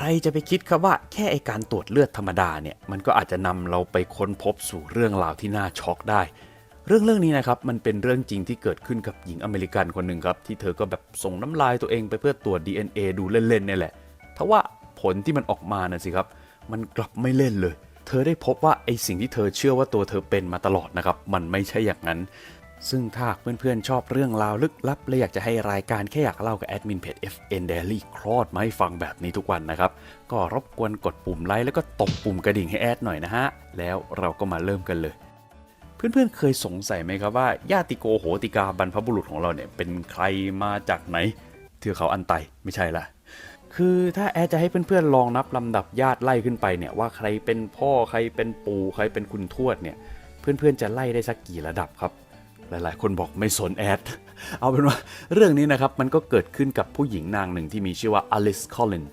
ใครจะไปคิดครับว่าแค่ไอการตรวจเลือดธรรมดาเนี่ยมันก็อาจจะนำเราไปค้นพบสู่เรื่องราวที่น่าช็อกได้ เรื่องเรื่องนี้นะครับมันเป็นเรื่องจริงที่เกิดขึ้นกับหญิงอเมริกันคนหนึ่งครับที่เธอก็แบบส่งน้ำลายตัวเองไปเพื่อตรวจ DNA ดูเล่นๆเนี่ยแหละทว่าผลที่มันออกมานะสิครับ มันกลับไม่เล่นเลย เธอได้พบว่าไอสิ่งที่เธอเชื่อว่าตัวเธอเป็นมาตลอดนะครับมันไม่ใช่อย่างนั้น ซึ่งถ้าเพื่อนๆ ชอบเรื่องราวลึกลับ และอยากจะให้รายการแค่อยากเล่ากับแอดมินเพจ FN Daily คลอดมาให้ฟังแบบนี้ทุกวันนะครับ ก็รบกวนกดปุ่มไลค์แล้วก็ตบปุ่มกระดิ่งให้แอดหน่อยนะฮะ แล้วเราก็มาเริ่มกันเลย เพื่อนๆ เคยสงสัยไหมครับว่าญาติโกโหติกาบรรพบุรุษของเราเนี่ยเป็นใครมาจากไหนเทือกเขาอันไตไม่ใช่ละคือถ้าแอดจะให้เพื่อนๆลองนับลำดับญาติไล่ขึ้นไปเนี่ยว่าใครเป็นพ่อใครเป็นปู่ใครเป็นคุณทวดเนี่ย เพื่อนๆจะไล่ได้สักกี่ระดับครับ หลายๆ คนบอกไม่สนแอด เอาเป็นว่าเรื่องนี้นะครับมันก็เกิดขึ้นกับผู้หญิงนางหนึ่งที่มีชื่อว่าอลิส คอลลิน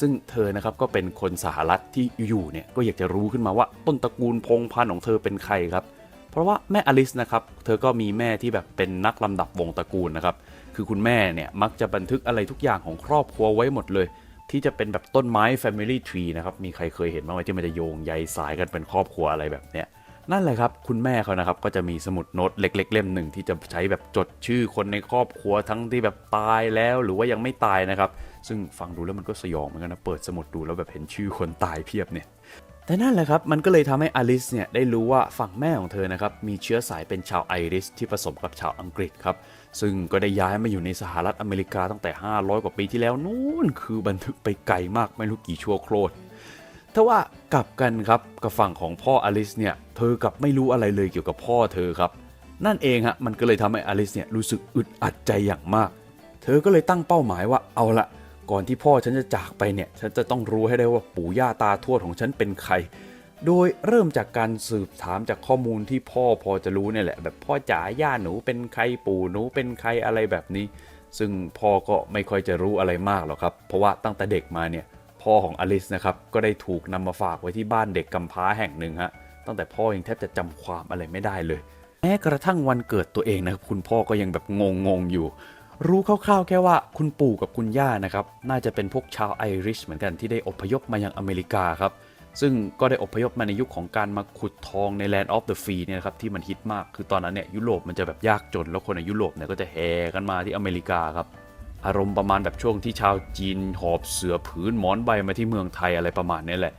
ซึ่งเธอนะครับก็เป็นคนสหรัฐที่อยู่เนี่ยก็อยากจะรู้ขึ้นมาว่าต้นตระกูลพงพันธุ์ของเธอเป็นใครครับ เพราะว่าแม่อลิสนะครับเธอก็มีแม่ที่แบบเป็นนักลำดับวงตระกูลนะครับ คือคุณแม่เนี่ยมักจะบันทึกอะไรทุกอย่างของครอบครัวไว้หมดเลย ที่จะเป็นแบบต้นไม้ Family Tree นะครับมีใครเคยเห็นบ้างไหมที่มันจะโยงใยสายกันเป็นครอบครัวอะไรแบบเนี้ย นั่นแหละครับ คุณแม่เขานะครับ ก็จะมีสมุดโน้ตเล็ก ๆ เล่มหนึ่งที่จะใช้แบบจดชื่อคนในครอบครัวทั้งที่แบบตายแล้วหรือว่ายังไม่ตายนะครับ ซึ่งฟังดูแล้วมันก็สยองเหมือนกันนะ เปิดสมุดดูแล้วแบบเห็นชื่อคนตายเพียบเนี่ย แต่นั่นแหละครับ มันก็เลยทำให้อลิสเนี่ยได้รู้ว่าฝั่งแม่ของเธอนะครับ มีเชื้อสายเป็นชาวไอริชที่ผสมกับชาวอังกฤษครับ ซึ่งก็ได้ย้ายมาอยู่ในสหรัฐอเมริกาตั้งแต่ 500 กว่าปีที่แล้วนู่น คือบันทึกไปไกลมากไม่รู้กี่ชั่วโคตร ถ้าว่ากลับกันครับกับฝั่งของพ่ออลิสเนี่ยเธอกลับไม่รู้อะไรเลยเกี่ยวกับพ่อเธอครับ นั่นเองฮะมันก็เลยทำให้อลิสเนี่ยรู้สึกอึดอัดใจอย่างมาก เธอก็เลยตั้งเป้าหมายว่าเอาละก่อนที่พ่อฉันจะจากไปเนี่ยฉันจะต้องรู้ให้ได้ว่าปู่ย่าตาทวดของฉันเป็นใคร โดยเริ่มจากการสืบถามจากข้อมูลที่พ่อพอจะรู้เนี่ยแหละ แบบพ่อจ๋าย่าหนูเป็นใครปู่หนูเป็นใครอะไรแบบนี้ ซึ่งพ่อก็ไม่ค่อยจะรู้อะไรมากหรอกครับ เพราะว่าตั้งแต่เด็กมาเนี่ย พ่อของอลิสนะครับก็ได้ถูกนำมาฝากไว้ที่บ้านเด็กกำพร้าแห่งหนึ่งฮะตั้งแต่พ่อยังแทบจะจำความอะไรไม่ได้เลย แม้กระทั่งวันเกิดตัวเองนะครับคุณพ่อก็ยังแบบงงๆอยู่ รู้คร่าวๆแค่ว่าคุณปู่กับคุณย่านะครับน่าจะเป็นพวกชาวไอริชเหมือนกันที่ได้อพยพมายังอเมริกาครับซึ่งก็ได้อพยพมาในยุคของการมาขุดทองใน Land of the Free เนี่ยครับที่มันฮิตมาก คือตอนนั้นเนี่ยยุโรปมันจะแบบยากจน แล้วคนในยุโรปเนี่ยก็จะแห่กันมาที่อเมริกาครับ อารมณ์ประมาณแบบช่วงที่ชาวจีนหอบเสือผืนหมอนใบมาที่เมืองไทยอะไรประมาณนี้แหละ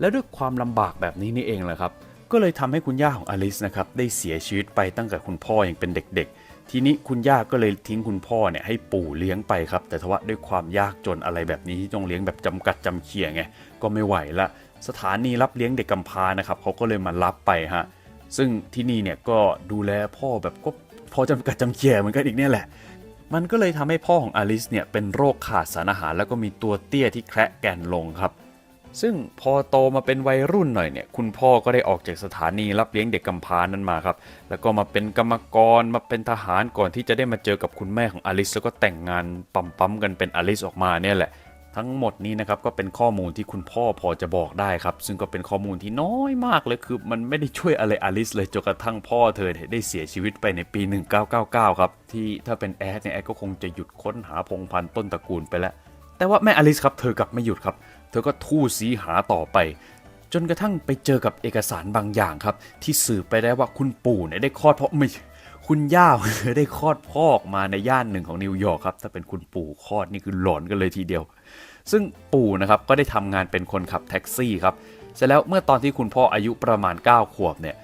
แล้วด้วยความลำบากแบบนี้นี่เองแหละครับ ก็เลยทำให้คุณย่าของอลิสนะครับได้เสียชีวิตไปตั้งแต่คุณพ่อยังเป็นเด็ก ๆ ทีนี้คุณย่าก็เลยทิ้งคุณพ่อเนี่ยให้ปู่เลี้ยงไปครับ แต่ทว่าด้วยความยากจนอะไรแบบนี้ที่ต้องเลี้ยงแบบจำกัดจำเขี่ยไงก็ไม่ไหวละ สถานีรับเลี้ยงเด็กกำพร้านะครับเขาก็เลยมารับไปฮะซึ่งที่นี่เนี่ยก็ดูแลพ่อแบบก็พอจำกัดจำเขี่ยเหมือนกันอีกเนี่ยแหละ มันก็เลยทำให้พ่อของอลิสเนี่ยเป็นโรคขาดสารอาหาร แล้วก็มีตัวเตี้ยที่แคระแกนลงครับ ซึ่งพอโตมาเป็นวัยรุ่นหน่อยเนี่ย คุณพ่อก็ได้ออกจากสถานีรับเลี้ยงเด็กกำพร้านั้นมาครับ แล้วก็มาเป็นกรรมกรมาเป็นทหารก่อนที่จะได้มาเจอกับคุณแม่ของอลิสแล้วก็แต่งงานปั๊มๆกันเป็นอลิสออกมาเนี่ยแหละ ทั้งหมดนี้นะครับก็เป็นข้อมูลที่คุณพ่อพอจะบอกได้ครับ ซึ่งก็เป็นข้อมูลที่น้อยมากเลยคือ มันไม่ได้ช่วยอะไรอลิสเลยจนกระทั่งพ่อเธอได้เสียชีวิตไปในปี 1999 ครับ ที่ถ้าเป็นแอดเนี่ยแอดก็คงจะหยุดค้นหาพงพันธุ์ต้นตระกูลไปแล้ว แต่ว่าแม่อลิสครับเธอกลับไม่หยุดครับ เธอก็ทู่สีหาต่อไป จนกระทั่งไปเจอกับเอกสารบางอย่างครับ ที่สืบไปได้ว่าคุณปู่เนี่ยได้คลอดเพราะไม่ คุณย่าได้คลอดพ่อออกมาในย่านหนึ่งของนิวยอร์กครับถ้าเป็นคุณปู่คลอดนี่คือหลอนกันเลยทีเดียว ซึ่งปู่นะครับก็ได้ทำงานเป็นคนขับแท็กซี่ครับเสร็จแล้วเมื่อตอนที่คุณพ่ออายุประมาณ 9 ขวบเนี่ย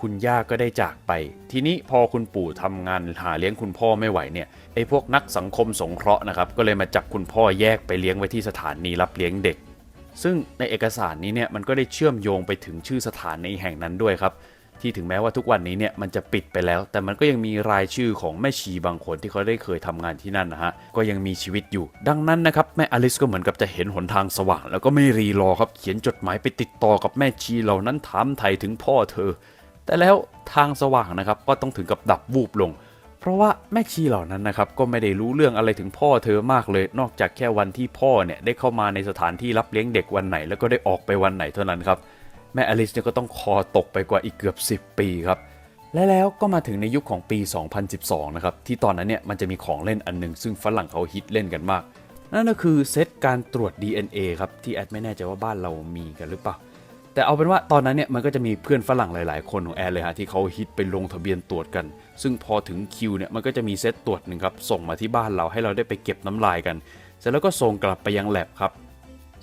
คุณย่าก็ได้จากไป ทีนี้พอคุณปู่ทำงานหาเลี้ยงคุณพ่อไม่ไหวเนี่ยไอ้พวกนักสังคมสงเคราะห์นะครับก็เลยมาจับคุณพ่อแยกไปเลี้ยงไว้ที่สถานีรับเลี้ยงเด็ก ซึ่งในเอกสารนี้เนี่ยมันก็ได้เชื่อมโยงไปถึงชื่อสถานีแห่งนั้นด้วยครับ ที่ถึงแม้ว่าทุกวันนี้เนี่ยมันจะปิดไปแล้ว แต่มันก็ยังมีรายชื่อของแม่ชีบางคนที่เขาได้เคยทำงานที่นั่นนะฮะก็ยังมีชีวิตอยู่ ดังนั้นนะครับแม่อลิสก็เหมือนกับจะเห็นหนทางสว่าง แล้วก็ไม่รีรอครับเขียนจดหมายไปติดต่อกับแม่ชีเหล่านั้นถามไถ่ถึงพ่อเธอ แต่แล้วทางสว่างนะครับก็ต้องถึงกับดับวูบลง เพราะว่าแม่ชีเหล่านั้นนะครับก็ไม่ได้รู้เรื่องอะไรถึงพ่อเธอมากเลย นอกจากแค่วันที่พ่อเนี่ยได้เข้ามาในสถานที่รับเลี้ยงเด็กวันไหน แล้วก็ได้ออกไปวันไหนเท่านั้นครับ แม่อลิสเนี่ยก็ต้องคอตกไปกว่าอีกเกือบ 10 ปีครับ และแล้วก็มาถึงในยุคของปี 2012 นะครับ ที่ตอนนั้นเนี่ยมันจะมีของเล่นอันหนึงซึ่งฝรั่งเขาฮิตเล่นกันมาก นั่นก็คือเซตการตรวจ DNA ครับ ที่แอดไม่แน่ใจว่าบ้านเรามีกันหรือเปล่า แต่เอาเป็นว่าตอนนั้นเนี่ยมันก็จะมีเพื่อนฝรั่งหลาย ๆ คนของแอดเลยฮะที่เขาฮิตไปลงทะเบียนตรวจกัน ซึ่งพอถึงคิวเนี่ยมันก็จะมีเซตตรวจหนึ่งครับส่งมาที่บ้านเราให้เราได้ไปเก็บน้ำลายกัน เสร็จแล้วก็ส่งกลับไปยังแลบครับ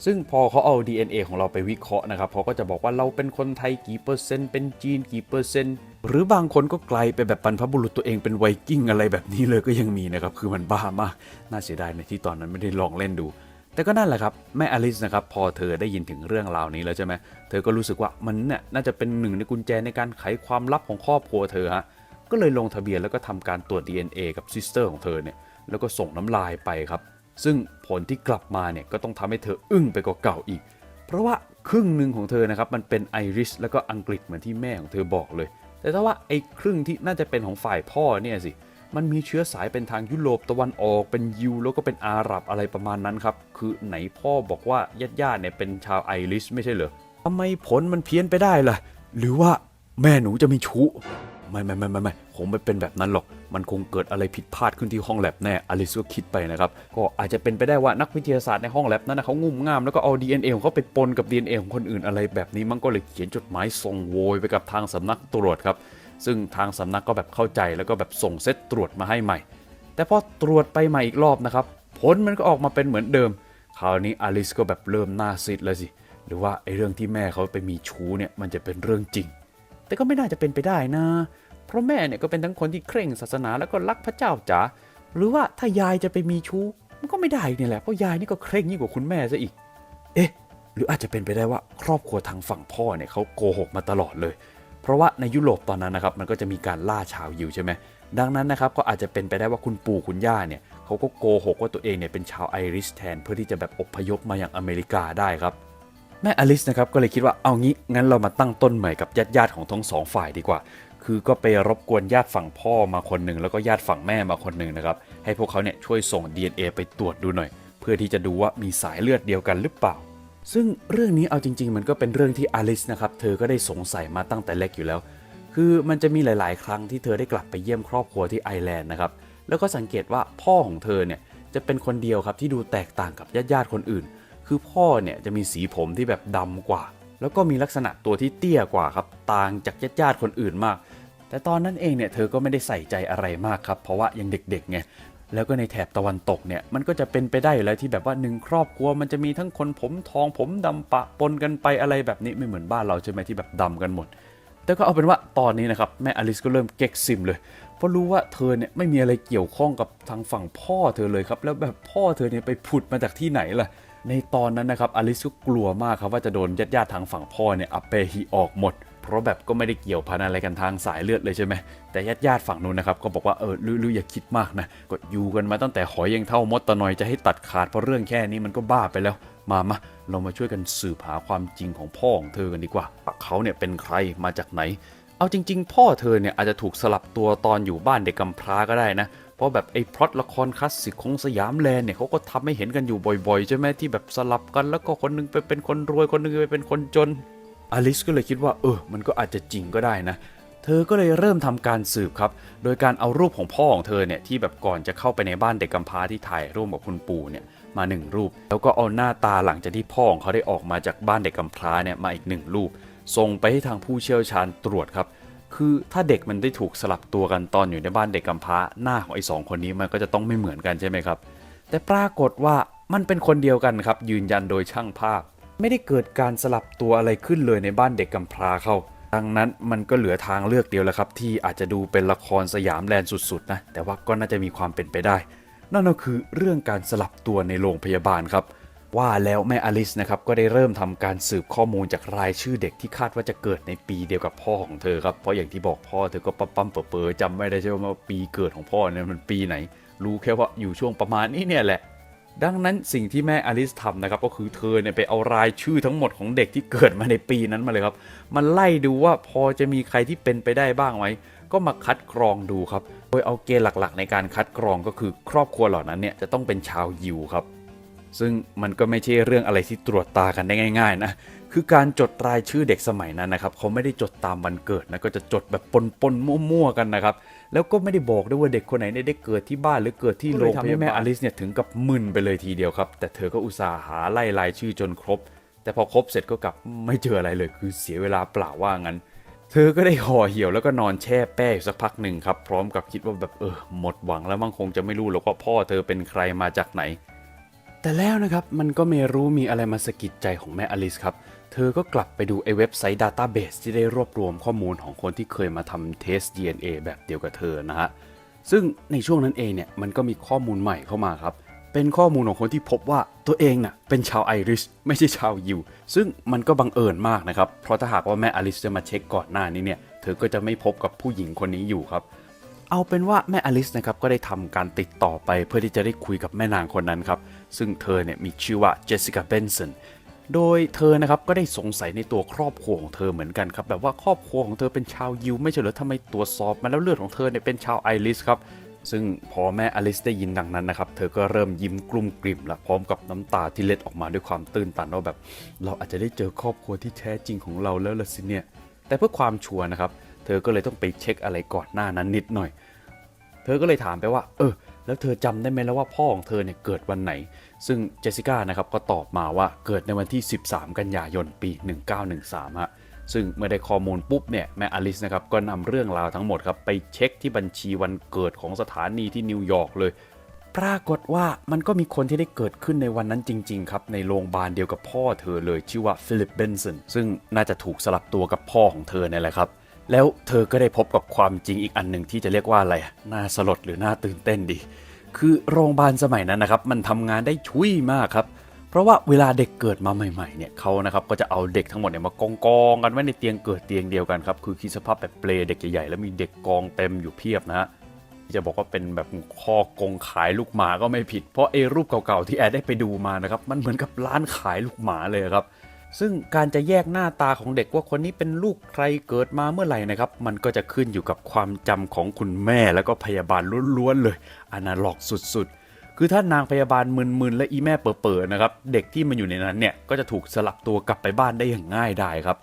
ซึ่งพอเขาเอา DNA ของเราไปวิเคราะห์นะครับเขาก็จะบอกว่าเราเป็นคนไทยกี่เปอร์เซ็นต์เป็นจีนกี่เปอร์เซ็นต์หรือบางคนก็ไกลไปแบบบรรพบุรุษตัวเองเป็นไวกิ้งอะไรแบบนี้เลยก็ยังมีนะครับคือมันบ้ามาก น่าเสียดายในที่ตอนนั้นไม่ได้ลองเล่นดู แต่ก็นั่นแหละครับแม่อลิสนะครับพอเธอได้ยินถึงเรื่องราวนี้แล้วใช่ไหมเธอก็รู้สึกว่ามันเนี่ยน่าจะเป็นหนึ่งในกุญแจในการไขความลับของครอบครัวเธอฮะก็เลยลงทะเบียนแล้วก็ทำการตรวจ DNA กับซิสเตอร์ของเธอเนี่ยแล้วก็ส่งน้ำลายไปครับ ซึ่งผลที่กลับมาเนี่ยก็ต้องทำให้เธออึ้งไปกว่าเก่าอีก เพราะว่าครึ่งหนึ่งของเธอนะครับมันเป็นไอริชแล้วก็อังกฤษเหมือนที่แม่ของเธอบอกเลย แต่ถ้าว่าไอ้ครึ่งที่น่าจะเป็นของฝ่ายพ่อเนี่ยสิมันมีเชื้อสายเป็นทางยุโรปตะวันออกเป็นยิวแล้วก็เป็นอาหรับอะไรประมาณนั้นครับ คือไหนพ่อบอกว่าญาติๆเนี่ยเป็นชาวไอริชไม่ใช่เหรอทำไมผลมันเพี้ยนไปได้ล่ะ หรือว่าแม่หนูจะมีชู้ ไม่ไม่ไม่ไม่ไม่คงไม่เป็นแบบนั้นหรอก มันคงเกิดอะไรผิดพลาดขึ้นที่ห้องแลบแน่อลิสก็คิดไปนะครับ ก็อาจจะเป็นไปได้ว่านักวิทยาศาสตร์ในห้องแลบนั้นนะเขางุ่มง่ามแล้วก็เอา DNA ของเขาไปปนกับ DNA ของคนอื่นอะไรแบบนี้มันก็เลยเขียนจดหมายส่งโวยไปกับทางสำนักตรวจครับ ซึ่งทางสำนักก็แบบเข้าใจแล้วก็แบบส่งเซตตรวจมาให้ใหม่ แต่พอตรวจไปใหม่อีกรอบนะครับผลมันก็ออกมาเป็นเหมือนเดิม คราวนี้อลิสก็แบบเริ่มหน้าซีดแล้วสิหรือว่าไอ้เรื่องที่แม่เขาไปมีชู้เนี่ยมันจะเป็นเรื่องจริง แต่ก็ไม่น่าจะเป็นไปได้นะ เพราะแม่เนี่ยก็เป็นทั้งคนที่เคร่งศาสนาแล้วก็รักพระเจ้าจ๋าหรือว่าถ้ายายจะไปมีชู้มันก็ไม่ได้เนี่ยแหละเพราะยายนี่ก็เคร่งยิ่งกว่าคุณแม่ซะอีก เอ๊ะ หรืออาจจะเป็นไปได้ว่าครอบครัวทางฝั่งพ่อเนี่ยเขาโกหกมาตลอดเลย เพราะว่าในยุโรปตอนนั้นนะครับมันก็จะมีการล่าชาวยิวใช่ไหมดังนั้นนะครับก็อาจจะเป็นไปได้ว่าคุณปู่คุณย่าเนี่ยเขาก็โกหกว่าตัวเองเนี่ยเป็นชาวไอริชแทน เพื่อที่จะแบบอพยพมาอย่างอเมริกาได้ครับ แม่อลิสนะครับก็เลยคิดว่าเอางี้งั้นเรามาตั้งต้นใหม่กับญาติญาติของทั้งสองฝ่ายดีกว่า คือก็ไปรบกวนญาติฝั่งพ่อมาคนหนึ่งแล้วก็ญาติฝั่งแม่มาคนหนึ่งนะครับให้พวกเขาเนี่ยช่วยส่ง DNA ไปตรวจดูหน่อย เพื่อที่จะดูว่ามีสายเลือดเดียวกันหรือเปล่า ซึ่งเรื่องนี้เอาจริง ๆ มันก็เป็นเรื่องที่อลิสนะครับเธอก็ได้สงสัยมาตั้งแต่เล็กอยู่แล้ว คือมันจะมีหลาย ๆ ครั้งที่เธอได้กลับไปเยี่ยมครอบครัวที่ไอร์แลนด์นะครับแล้วก็สังเกตว่าพ่อของเธอเนี่ยจะเป็นคนเดียวครับที่ดูแตกต่างกับญาติๆคนอื่น คือพ่อเนี่ยจะมีสีผมที่แบบดำกว่า แล้วก็มีลักษณะตัวที่เตี้ยกว่าครับ ต่างจากญาติๆคนอื่นมาก แต่ตอนนั้นเองเนี่ยเธอก็ไม่ได้ใส่ใจอะไรมากครับ เพราะว่ายังเด็กๆไงแล้วก็ในแถบตะวันตกเนี่ยมันก็จะเป็นไปได้อยู่แล้วที่แบบว่าหนึ่งครอบครัวมันจะมีทั้งคนผมทองผมดำปะปนกันไปอะไรแบบนี้ไม่เหมือนบ้านเราใช่ไหมที่แบบดำกันหมด แต่ก็เอาเป็นว่าตอนนี้นะครับแม่อลิสก็เริ่มเก๊กซิมเลยเพราะรู้ว่าเธอเนี่ยไม่มีอะไรเกี่ยวข้องกับทางฝั่งพ่อเธอเลยครับ แล้วแบบพ่อเธอเนี่ยไปผุดมาจากที่ไหนล่ะในตอนนั้นนะครับอลิสก็กลัวมากครับว่าจะโดนญาติญาติทางฝั่งพ่อเนี่ยอัปเปฮีออกหมด เพราะแบบก็ไม่ได้เกี่ยวพันอะไรกันทางสายเลือดเลยใช่ไหมแต่ญาติญาติฝั่งนู้นนะครับก็บอกว่าเออลือลืออย่าคิดมากนะก็อยู่กันมาตั้งแต่หอยยังเท่ามดตะนอยจะให้ตัดขาดเพราะเรื่องแค่นี้มันก็บ้าไปแล้ว มามาเรามาช่วยกันสืบหาความจริงของพ่อของเธอกันดีกว่าว่าเขาเนี่ยเป็นใครมาจากไหน เอาจริง ๆ พ่อเธอเนี่ยอาจจะถูกสลับตัวตอนอยู่บ้านเด็กกำพร้าก็ได้นะ เพราะแบบไอ้พล็อตละครคลาสสิกของสยามแลนด์เนี่ยเขาก็ทำให้เห็นกันอยู่บ่อยๆ ใช่ไหมที่แบบสลับกันแล้วก็คนหนึงไปเป็นคนรวยคนหนึงไปเป็นคนจน อลิสก็เลยคิดว่าเออ มันก็อาจจะจริงก็ได้นะเธอก็เลยเริ่มทำการสืบครับ โดยการเอารูปของพ่อของเธอเนี่ยที่แบบก่อนจะเข้าไปในบ้านเด็กกำพร้าที่ถ่ายร่วมกับคุณปู่เนี่ยมาหนึ่งรูป แล้วก็เอาหน้าตาหลังจากที่พ่อของเขาได้ออกมาจากบ้านเด็กกำพร้าเนี่ยมาอีกหนึ่งรูป ส่งไปให้ทางผู้เชี่ยวชาญตรวจครับ คือถ้าเด็กมันได้ถูกสลับตัวกันตอนอยู่ในบ้านเด็กกำพร้าหน้าของไอ้สองคนนี้มันก็จะต้องไม่เหมือนกันใช่ไหมครับ แต่ปรากฏว่ามันเป็นคนเดียวกันครับ ยืนยันโดยช่างภาพ ไม่ได้เกิดการสลับตัวอะไรขึ้นเลยในบ้านเด็กกำพร้าเขาดังนั้นมันก็เหลือทางเลือกเดียวแล้วครับ ที่อาจจะดูเป็นละครสยามแลนด์สุดๆนะแต่ว่าก็น่าจะมีความเป็นไปได้ นั่นก็คือเรื่องการสลับตัวในโรงพยาบาลครับ ว่าแล้วแม่อลิสนะครับก็ได้เริ่มทำการสืบข้อมูลจากรายชื่อเด็กที่คาดว่าจะเกิดในปีเดียวกับพ่อของเธอครับเพราะอย่างที่บอกพ่อเธอก็ปั๊มปั๊มเป๋อๆจำไม่ได้ใช่ไหมว่าปีเกิดของพ่อเนี่ยมันปีไหน รู้แค่ว่าอยู่ช่วงประมาณนี้เนี่ยแหละดังนั้นสิ่งที่แม่อลิสทำนะครับก็คือเธอเนี่ยไปเอารายชื่อทั้งหมดของเด็กที่เกิดมาในปีนั้นมาเลยครับ มันไล่ดูว่าพอจะมีใครที่เป็นไปได้บ้างไหมก็มาคัดกรองดูครับ โดยเอาเกณฑ์หลักๆ ในการคัดกรองก็คือ ครอบครัวเหล่านั้นเนี่ยจะต้องเป็นชาวยิวครับ ซึ่งมันก็ไม่ใช่เรื่องอะไรที่ตรวจตากันได้ง่าย ๆ นะ คือการจดรายชื่อเด็กสมัยนั้นนะครับเขาไม่ได้จดตามวันเกิดนะ ก็จะจดแบบปนๆมั่วๆกันนะครับ แล้วก็ไม่ได้บอกด้วยว่าเด็กคนไหนเนี่ยได้เกิดที่บ้านหรือเกิดที่โรงพยาบาลแม่อลิสเนี่ยถึงกับมึนไปเลยทีเดียวครับ แต่เธอก็อุตส่าห์หาไล่รายชื่อจนครบ แต่พอครบเสร็จก็กลับไม่เจออะไรเลย คือเสียเวลาเปล่าว่างั้น เธอก็ได้ห่อเหี่ยวแล้วก็นอนแช่แป้อยู่สักพักหนึ่งครับ พร้อมกับคิดว่าแบบเออหมดหวังแล้วมั่งคงจะไม่รู้หรอกว่าพ่อเธอเป็นใครมาจากไหน แต่แล้วนะครับมันก็ไม่รู้มีอะไรมาสะกิดใจของแม่อลิสครับ เธอก็กลับไปดูไอ้เว็บไซต์ดัตต้าเบสที่ได้รวบรวมข้อมูลของคนที่เคยมาทำเทส DNA แบบเดียวกับเธอนะฮะ ซึ่งในช่วงนั้นเองเนี่ยมันก็มีข้อมูลใหม่เข้ามาครับ เป็นข้อมูลของคนที่พบว่าตัวเองน่ะเป็นชาวไอริชไม่ใช่ชาวยิว ซึ่งมันก็บังเอิญมากนะครับ เพราะถ้าหากว่าแม่อลิสจะมาเช็คก่อนหน้านี้เนี่ยเธอก็จะไม่พบกับผู้หญิงคนนี้อยู่ครับ เอาเป็นว่าแม่อลิสนะครับก็ได้ทำการติดต่อไปเพื่อที่จะได้คุยกับแม่นางคนนั้นครับ ซึ่งเธอเนี่ยมีชื่อว่าเจสสิก้าเบนสันโดยเธอนะครับก็ได้สงสัยในตัวครอบครัวของเธอเหมือนกันครับ แบบว่าครอบครัวของเธอเป็นชาวยิวไม่ใช่เหรอทำไมตรวจสอบมาแล้วเลือดของเธอเนี่ยเป็นชาวไอริสครับซึ่งพอแม่อลิสได้ยินดังนั้นนะครับ เธอก็เริ่มยิ้มกลุ้มกลิ่มละพร้อมกับน้ำตาที่เล็ดออกมาด้วยความตื้นตันว่าแบบ เราอาจจะได้เจอครอบครัวที่แท้จริงของเราแล้วละสิเนี่ยแต่เพื่อความชัวร์นะครับเธอก็เลยต้องไปเช็คอะไรก่อนหน้านั้นนิดหน่อย เธอก็เลยถามไปว่า เออ แล้วเธอจำได้ไหมแล้วว่าพ่อของเธอเนี่ยเกิดวันไหน ซึ่งเจสสิก้านะครับก็ตอบมาว่าเกิดในวันที่ 13 กันยายนปี 1913ฮะซึ่งเมื่อได้ข้อมูลปุ๊บเนี่ยแม่อลิสนะครับก็นำเรื่องราวทั้งหมดครับไปเช็คที่บัญชีวันเกิดของสถานีที่นิวยอร์กเลย ปรากฏว่ามันก็มีคนที่ได้เกิดขึ้นในวันนั้นจริง ๆ ครับ ในโรงพยาบาลเดียวกับพ่อเธอเลยชื่อว่าฟิลิปเบนสันซึ่งน่าจะถูกสลับตัวกับพ่อของเธอเนี่ยแหละครับ แล้วเธอก็ได้พบกับความจริงอีกอันหนึ่งที่จะเรียกว่าอะไรน่าสลดหรือน่าตื่นเต้นดี คือโรงพยาบาลสมัยนั้นนะครับ มันทำงานได้ชุยมากครับ เพราะว่าเวลาเด็กเกิดมาใหม่ๆเนี่ยเขานะครับก็จะเอาเด็กทั้งหมดเนี่ยมากองกองกันไว้ในเตียงเกิดเตียงเดียวกันครับคือคิดสภาพแบบเปลเด็กใหญ่ๆแล้วมีเด็กกองเต็มอยู่เพียบนะฮะจะบอกว่าเป็นแบบข้อกงขายลูกหมาก็ไม่ผิด เพราะเอรูปเก่าๆที่แอดได้ไปดูมานะครับมันเหมือนกับร้านขายลูกหมาเลยครับ ซึ่งการจะแยกหน้าตาของเด็กว่าคนนี้เป็นลูกใครเกิดมาเมื่อไหร่นะครับ มันก็จะขึ้นอยู่กับความจำของคุณแม่แล้วก็พยาบาลล้วนๆเลยอนาล็อกสุดๆ คือถ้านางพยาบาลมึนๆและอีแม่เป๋อๆนะครับ เด็กที่มันอยู่ในนั้นเนี่ยก็จะถูกสลับตัวกลับไปบ้านได้อย่างง่ายดายครับ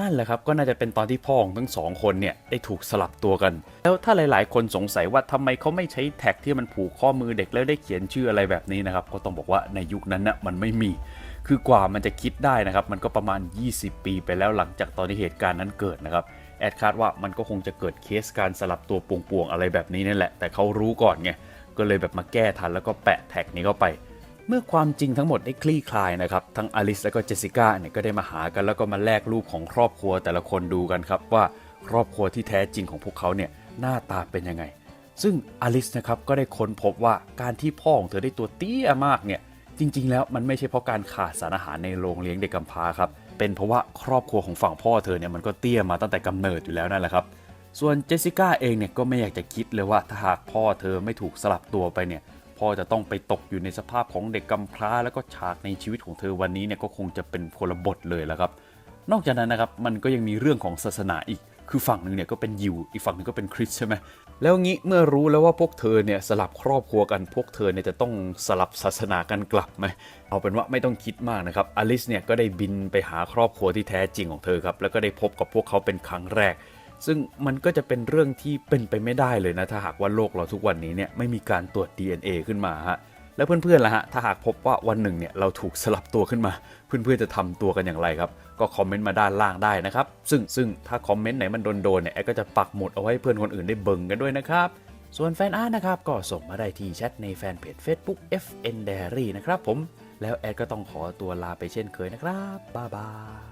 นั่นแหละครับก็น่าจะเป็นตอนที่พ่อของทั้งสองคนเนี่ยได้ถูกสลับตัวกัน แล้วถ้าหลายๆ คนสงสัยว่าทำไมเขาไม่ใช้แท็กที่มันผูกข้อมือเด็กแล้วได้เขียนชื่ออะไรแบบนี้นะครับ ก็ต้องบอกว่าในยุคนั้นนะมันไม่มี คือกว่ามันจะคิดได้นะครับ มันก็ประมาณ 20 ปีไปแล้วหลังจากตอนที่เหตุการณ์นั้นเกิดนะครับ แอดคาดว่ามันก็คงจะเกิดเคสการสลับตัวป่วงๆอะไรแบบนี้นั่นแหละ แต่เขารู้ก่อนไง ก็เลยแบบมาแก้ทันแล้วก็แปะแท็กนี้เข้าไป เมื่อความจริงทั้งหมดได้คลี่คลายนะครับ ทั้งอลิสและก็เจสสิก้าเนี่ยก็ได้มาหากันแล้วก็มาแลกรูปของครอบครัวแต่ละคนดูกันครับว่าครอบครัวที่แท้จริงของพวกเขาเนี่ยหน้าตาเป็นยังไง ซึ่งอลิสนะครับก็ได้ค้นพบว่าการที่พ่อของเธอได้ตัวเตี้ยมากเนี่ย จริง ๆ แล้วมันไม่ใช่เพราะการขาดสารอาหารในโรงเลี้ยงเด็กกำพร้าครับ เป็นเพราะว่าครอบครัวของฝั่งพ่อเธอเนี่ยมันก็เตี้ยมาตั้งแต่กำเนิดอยู่แล้วนั่นแหละครับ ส่วนเจสสิก้าเองเนี่ยก็ไม่อยากจะคิดเลยว่าถ้าหากพ่อเธอไม่ถูกสลับตัวไปเนี่ยพ่อจะต้องไปตกอยู่ในสภาพของเด็กกำพร้า แล้วก็ฉากในชีวิตของเธอวันนี้เนี่ยก็คงจะเป็นคลบทเลยแล้วครับ นอกจากนั้นนะครับมันก็ยังมีเรื่องของศาสนาอีก คือฝั่งหนึ่งเนี่ยก็เป็นยิว อีกฝั่งหนึ่งก็เป็นคริสใช่ไหมแล้วงี้เมื่อรู้แล้วว่าพวกเธอเนี่ยสลับครอบครัวกันพวกเธอเนี่ยจะต้องสลับศาสนากันกลับไหมเอาเป็นว่าไม่ต้องคิดมากนะครับอลิสเนี่ยก็ได้บินไปหาครอบครัวที่แท้จริงของเธอครับแล้วก็ได้พบกับพวกเขาเป็นครั้งแรก ซึ่งมันก็จะเป็นเรื่องที่เป็นไปไม่ได้เลยนะถ้าหากว่าโลกเราทุกวันนี้เนี่ยไม่มีการตรวจ DNA ขึ้นมาฮะ แล้วเพื่อนๆล่ะฮะถ้าหากพบว่าวันหนึ่งเนี่ยเราถูกสลับตัวขึ้นมา เพื่อนๆจะทำตัวกันอย่างไรครับ ก็คอมเมนต์มาด้านล่างได้นะครับ ซึ่งซึ่งถ้าคอมเมนต์ไหนมันโดนๆเนี่ยแอดก็จะปักหมุดเอาไว้เพื่อนคนอื่นได้เบิ่งกันด้วยนะครับส่วนแฟนอาร์ตนะครับก็ส่งมาได้ที่แชทในแฟนเพจ Facebook FN Diary นะครับผม แล้วแอดก็ต้องขอตัวลาไปเช่นเคยนะครับ บ๊ายบาย